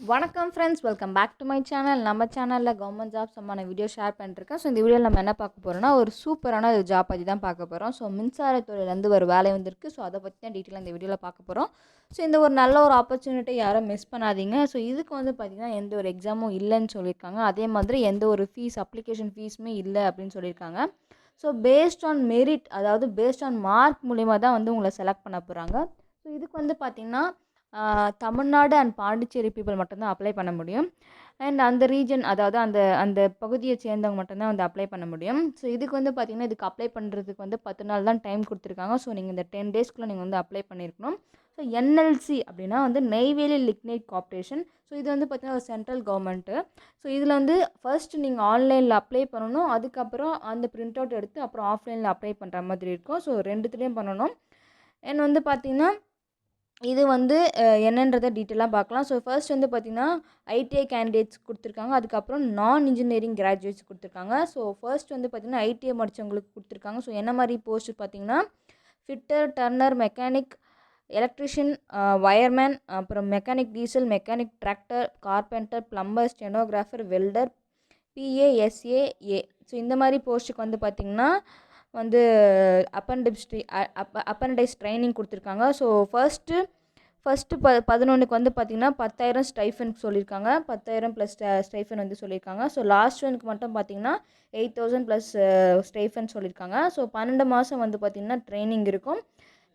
வணக்கம் friends welcome back to my channel நம்ம சேனலில் கவர்மெண்ட் ஜாப் சம்மான வீடியோ ஷேர் பண்ணிருக்கேன் ஸோ இந்த வீடியோவில் நம்ம என்ன பார்க்க போகிறோம்னா ஒரு சூப்பரான ஒரு ஜாப் பற்றி தான் பார்க்க போகிறோம் ஸோ மின்சாரத்துறையிலேருந்து ஒரு வேலை வந்திருக்கு. ஸோ அதை பற்றி தான் டீட்டெயிலாக இந்த வீடியோவில் பார்க்க போகிறோம் ஸோ இந்த ஒரு நல்ல ஒரு ஆப்பர்ச்சுனிட்டி யாரும் மிஸ் பண்ணாதீங்க. ஸோ இதுக்கு வந்து பார்த்திங்கன்னா எந்த ஒரு எக்ஸாமும் இல்லைன்னு சொல்லியிருக்காங்க. அதே மாதிரி எந்த ஒரு ஃபீஸ் அப்ளிகேஷன் ஃபீஸுமே இல்லை அப்படின்னு சொல்லியிருக்காங்க. ஸோ பேஸ்ட் ஆன் மெரிட் அதாவது பேஸ்ட் ஆன் மார்க் மூலிமா தான் வந்து உங்களை செலக்ட் பண்ண போகிறாங்க ஸோ இதுக்கு வந்து பார்த்திங்கன்னா தமிழ்நாடு அண்ட் பாண்டிச்சேரி பீப்புள் மட்டும்தான் அப்ளை பண்ண முடியும். அண்ட் அந்த ரீஜன் அதாவது அந்த அந்த பகுதியை சேர்ந்தவங்க மட்டும்தான் வந்து அப்ளை பண்ண முடியும். ஸோ இதுக்கு வந்து பார்த்திங்கன்னா இதுக்கு அப்ளை பண்ணுறதுக்கு வந்து பத்து நாள் தான் டைம் கொடுத்துருக்காங்க. ஸோ நீங்கள் இந்த டென் டேஸ்க்குள்ளே நீங்கள் வந்து அப்ளை பண்ணியிருக்கணும் ஸோ என்எல்சி அப்படின்னா வந்து நெய்வேலி லிக்னைட் கார்ப்ரேஷன் ஸோ இது வந்து பார்த்திங்கன்னா ஒரு சென்ட்ரல் கவர்மெண்ட்டு ஸோ இதில் வந்து ஃபர்ஸ்ட் நீங்கள் ஆன்லைனில் அப்ளை பண்ணணும். அதுக்கப்புறம் அந்த பிரிண்ட் அவுட் எடுத்து அப்புறம் ஆஃப்லைனில் அப்ளை பண்ணுற மாதிரி இருக்கும். ஸோ ரெண்டுத்துலேயும் பண்ணணும். அண்ட் வந்து பார்த்திங்கன்னா இது வந்து என்னன்றதை டீட்டெயிலாக பார்க்கலாம் ஸோ ஃபர்ஸ்ட் வந்து பார்த்திங்கன்னா ஐடிஐ கேண்டிடேட்ஸ் கொடுத்துருக்காங்க. அதுக்கப்புறம் நான் இன்ஜினியரிங் கிராஜுவேட்ஸ் கொடுத்துருக்காங்க. ஸோ ஃபர்ஸ்ட் வந்து பார்த்திங்கன்னா ஐடிஐ முடிச்சவங்களுக்கு கொடுத்துருக்காங்க. ஸோ என்ன மாதிரி போஸ்ட் பார்த்திங்கன்னா fitter turner mechanic electrician wireman அப்புறம் mechanic diesel mechanic tractor carpenter plumber stenographer welder PASAA so இந்த மாதிரி போஸ்ட்டுக்கு வந்து பார்த்திங்கன்னா வந்து அப்பன்டிப்ஸ் அப் அப்பன்டைஸ் ட்ரைனிங் கொடுத்துருக்காங்க. ஸோ ஃபர்ஸ்ட்டு ஃபஸ்ட்டு ப பதினொன்றுக்கு வந்து பார்த்திங்கன்னா பத்தாயிரம் ஸ்டைஃபன் சொல்லியிருக்காங்க பத்தாயிரம் ப்ளஸ் ஸ்டைஃபன் வந்து சொல்லியிருக்காங்க ஸோ லாஸ்ட் ஒனுக்கு மட்டும் பார்த்திங்கன்னா எயிட் தௌசண்ட் ப்ளஸ் ஸ்டைஃபன் சொல்லியிருக்காங்க ஸோ பன்னெண்டு மாதம் வந்து பார்த்திங்கன்னா ட்ரைனிங் இருக்கும்.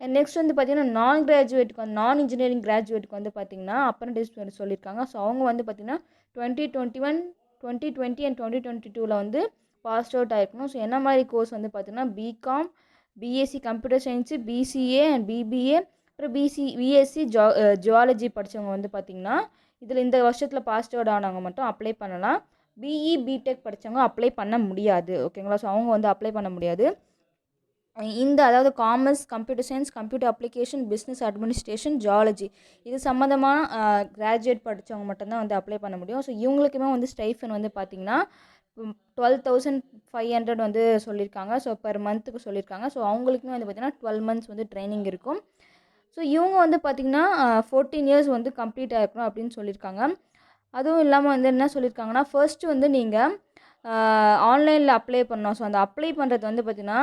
நெக்ஸ்ட் வந்து பார்த்திங்கன்னா நான் கிராஜுவேட்டுக்கு வந்து நான் இன்ஜினியரிங் கிராஜுவேட்டுக்கு வந்து பார்த்திங்கன்னா அப்ரண்டிஸ் சொல்லியிருக்காங்க ஸோ அவங்க வந்து பார்த்திங்கன்னா twenty twenty one twenty twenty and twenty twenty டூவில் வந்து பாஸ் அவுட் ஆகிருக்கணும் ஸோ என்ன மாதிரி கோர்ஸ் வந்து பார்த்திங்கன்னா BCom BSc computer science BCA and BBA அப்புறம் பிசி பிஎஸ்சி ஜா ஜுவாலஜி படித்தவங்க வந்து பார்த்திங்கன்னா இதில் இந்த வருஷத்தில் பாஸ் அவுட் ஆனவங்க மட்டும் அப்ளை பண்ணலாம். பிஇ பிடெக் படித்தவங்க அப்ளை பண்ண முடியாது. ஓகேங்களா ஸோ அவங்க வந்து அப்ளை பண்ண முடியாது. இந்த அதாவது commerce computer science computer application business administration zoology இது சம்மந்தமான கிராஜுவேட் படித்தவங்க மட்டும்தான் வந்து அப்ளை பண்ண முடியும். ஸோ இவங்களுக்குமே வந்து ஸ்டைஃபன் வந்து பார்த்திங்கன்னா டுவெல் தௌசண்ட் ஃபைவ் ஹண்ட்ரட் வந்து சொல்லியிருக்காங்க ஸோ பெர் மந்த்துக்கு சொல்லியிருக்காங்க ஸோ அவங்களுக்குமே வந்து பார்த்திங்கன்னா டுவெல் மந்த்ஸ் வந்து ட்ரைனிங் இருக்கும். ஸோ இவங்க வந்து பார்த்திங்கன்னா ஃபோர்டீன் இயர்ஸ் வந்து கம்ப்ளீட் ஆகிருக்கணும் அப்படின்னு சொல்லியிருக்காங்க அதுவும் இல்லாமல் வந்து என்ன சொல்லியிருக்காங்கன்னா ஃபர்ஸ்ட்டு வந்து நீங்கள் ஆன்லைனில் அப்ளை பண்ணோம் ஸோ அந்த அப்ளை பண்ணுறது வந்து பார்த்திங்கன்னா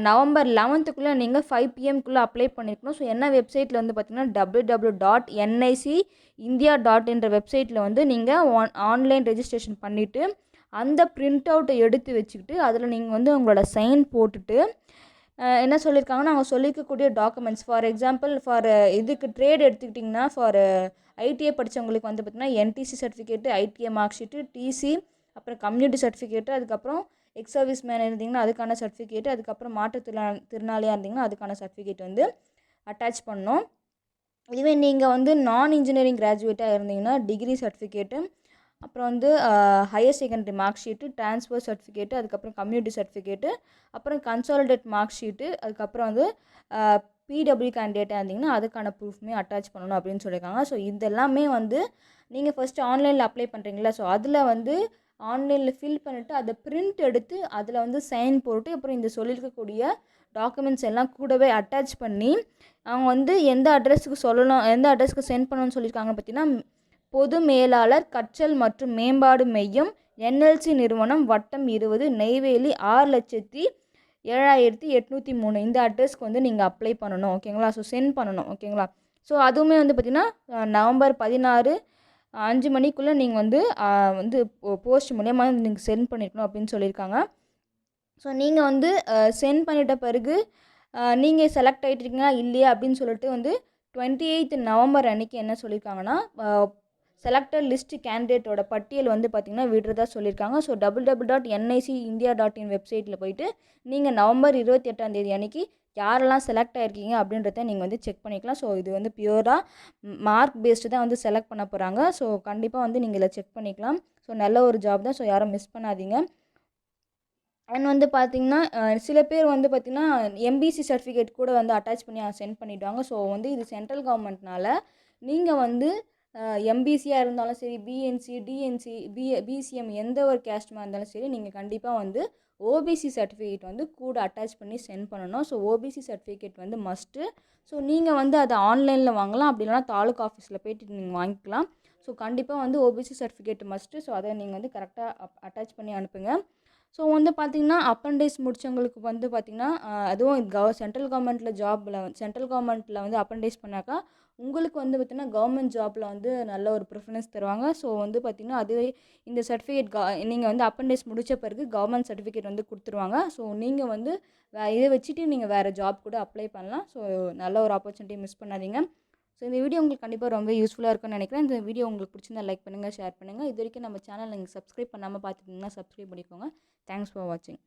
நவம்பர் லெவன்த்துக்குள்ளே நீங்கள் ஃபைவ் பிஎம்குள்ளே அப்ளை பண்ணியிருக்கணும் ஸோ என்ன வெப்சைட்டில் வந்து பார்த்திங்கன்னா W W dot NIC India dot என்ற வெப்சைட்டில் வந்து நீங்கள் ஆன் ஆன்லைன் ரெஜிஸ்ட்ரேஷன் பண்ணிவிட்டு அந்த பிரிண்ட் அவுட்டை எடுத்து வச்சுக்கிட்டு அதில் நீங்கள் வந்து உங்களோட சைன் போட்டுட்டு என்ன சொல்லியிருக்காங்கன்னா அவங்க சொல்லிக்கக்கூடிய டாக்குமெண்ட்ஸ் ஃபார் எக்ஸாம்பிள் ஃபார் இதுக்கு ட்ரேட் எடுத்துக்கிட்டிங்கன்னா ஃபார் ஐடிஐ படித்தவங்களுக்கு வந்து பார்த்திங்கன்னா NTC certificate ITI mark sheet TC அப்புறம் கம்யூனிட்டி சர்டிஃபிகேட்டு அதுக்கப்புறம் எக்ஸ் சர்வீஸ் மேன் இருந்தீங்கன்னா அதுக்கான சர்டிஃபிகேட் அதுக்கப்புறம் மாற்றுத்திறனா திறனாளியாக இருந்தீங்கன்னா அதுக்கான சர்டிஃபிகேட் வந்து அட்டாச் பண்ணோம் இதுவே நீங்கள் வந்து நான் இன்ஜினியரிங் கிராஜுவேட்டாக இருந்தீங்கன்னா டிகிரி சர்டிஃபிகேட்டு அப்புறம் வந்து higher secondary mark sheet transfer certificate அதுக்கப்புறம் கம்யூனிட்டி சர்டிஃபிகேட்டு அப்புறம் கன்சாலிடேட் மார்க் ஷீட்டு அதுக்கப்புறம் வந்து பிடபிள்யூ கேண்டிடேட்டாக இருந்தீங்கன்னா அதுக்கான ப்ரூஃப்மே அட்டாச் பண்ணணும் அப்படின்னு சொல்லியிருக்காங்க. ஸோ இதெல்லாமே வந்து நீங்கள் ஃபஸ்ட்டு ஆன்லைனில் அப்ளை பண்ணுறீங்களா ஸோ அதில் வந்து ஆன்லைனில் ஃபில் பண்ணிவிட்டு அதை பிரிண்ட் எடுத்து அதில் வந்து சைன் போட்டு அப்புறம் இந்த சொல்லியிருக்கக்கூடிய டாக்குமெண்ட்ஸ் எல்லாம் கூடவே அட்டாச் பண்ணி அவங்க வந்து எந்த அட்ரஸுக்கு சொல்லணும் எந்த அட்ரஸ்க்கு சென்ட் பண்ணணும்னு சொல்லியிருக்காங்க பார்த்தீங்கன்னா பொது மேலாளர் கற்றல் மற்றும் மேம்பாடு மையம் என்எல்சி நிறுவனம் வட்டம் இருபது நெய்வேலி ஆறு லட்சத்தி ஏழாயிரத்தி எட்நூற்றி மூணு. இந்த அட்ரஸ்க்கு வந்து நீங்கள் அப்ளை பண்ணணும் ஓகேங்களா ஸோ சென்ட் பண்ணணும் ஓகேங்களா ஸோ அதுவுமே வந்து பார்த்திங்கன்னா நவம்பர் பதினாறு அஞ்சு மணிக்குள்ளே நீங்கள் வந்து வந்து போஸ்ட் மூலயமா நீங்கள் சென்ட் பண்ணிருக்கணும் அப்படின்னு சொல்லியிருக்காங்க. ஸோ நீங்கள் வந்து சென்ட் பண்ணிட்ட பிறகு நீங்கள் செலக்ட் ஆகிட்டுருக்கீங்களா இல்லையா அப்படின்னு சொல்லிட்டு வந்து டுவெண்ட்டி எயித் நவம்பர் அன்றைக்கி என்ன சொல்லியிருக்காங்கன்னா செலக்டட் லிஸ்ட் கேண்டிடேட்டோட பட்டியல் வந்து பார்த்திங்கன்னா விடுறதா சொல்லியிருக்காங்க. So double double dot NIC India dot in வெப்சைட்டில் போயிட்டு நீங்கள் நவம்பர் இருபத்தி எட்டாம் தேதி அன்னைக்கு யாரெல்லாம் செலக்ட் ஆகிருக்கீங்க அப்படின்றத நீங்கள் வந்து செக் பண்ணிக்கலாம். ஸோ இது வந்து பியூராக மார்க் பேஸ்டு தான் வந்து செலக்ட் பண்ண போகிறாங்க ஸோ கண்டிப்பாக வந்து நீங்கள் இதில் செக் பண்ணிக்கலாம். ஸோ நல்ல ஒரு ஜாப் தான். ஸோ யாரும் மிஸ் பண்ணாதீங்க. அண்ட் வந்து பார்த்திங்கன்னா சில பேர் வந்து பார்த்திங்கன்னா எம்பிசி சர்டிஃபிகேட் கூட வந்து அட்டாச் பண்ணி சென்ட் பண்ணிவிடுவாங்க ஸோ வந்து இது சென்ட்ரல் கவர்மெண்ட்னால நீங்கள் வந்து எம்பிசியாக இருந்தாலும் சரி பிஎன்சி டிஎன்சி பி பிசிஎம் எந்த ஒரு கேஸ்ட்மாக இருந்தாலும் சரி நீங்கள் கண்டிப்பாக வந்து ஓபிசி சர்டிஃபிகேட் வந்து கூட அட்டாச் பண்ணி சென்ட் பண்ணணும். ஸோ ஓபிசி சர்டிஃபிகேட் வந்து மஸ்ட்டு ஸோ நீங்கள் வந்து அதை ஆன்லைனில் வாங்கலாம். அப்படி இல்லைனா தாலுக்கா ஆஃபீஸில் போயிட்டு நீங்கள் வாங்கிக்கலாம். ஸோ கண்டிப்பாக வந்து ஓபிசி சர்டிஃபிகேட் மஸ்ட்டு ஸோ அதை நீங்கள் வந்து கரெக்டாக அட்டாச் பண்ணி அனுப்புங்க. ஸோ வந்து பார்த்திங்கன்னா அப்பன்டேஸ் முடித்தவங்களுக்கு வந்து பார்த்திங்கன்னா அதுவும் கவ சென்ட்ரல் கவர்மெண்ட்டில் ஜாபில் சென்ட்ரல் கவர்மெண்ட்டில் வந்து அப்பன்டேஸ் பண்ணாக்கா உங்களுக்கு வந்து பார்த்திங்கன்னா கவர்மெண்ட் ஜாப்பில் வந்து நல்ல ஒரு ப்ரிஃபரன்ஸ் தருவாங்க. ஸோ வந்து பார்த்திங்கன்னா அதுவே இந்த சர்டிஃபிகேட் கா நீங்கள் வந்து அப்பன்டேஸ் முடித்த பிறகு கவர்மெண்ட் சர்டிஃபிகேட் வந்து கொடுத்துருவாங்க. ஸோ நீங்கள் வந்து வே இதை வச்சுட்டு நீங்கள் வேறு ஜாப் கூட அப்ளை பண்ணலாம். ஸோ நல்ல ஒரு ஆப்பர்ச்சுனிட்டி மிஸ் பண்ணாதீங்க. ஸோ இந்த வீடியோ உங்களுக்கு கண்டிப்பாக ரொம்ப யூஸ்ஃபுல்லாக இருக்கும்னு நினைக்கிறேன். இந்த வீடியோ உங்களுக்கு பிடிச்சிருந்தா லைக் பண்ணுங்கள் ஷேர் பண்ணுங்கள் இது வரைக்கும் நம்ம சேனல் நீங்கள் சப்ஸ்கிரைப் பண்ணாமல் பார்த்துட்டிங்கன்னா சப்ஸ்கிரைப் பண்ணிக்கோங்க. தேங்க்ஸ் ஃபார் வாட்சிங்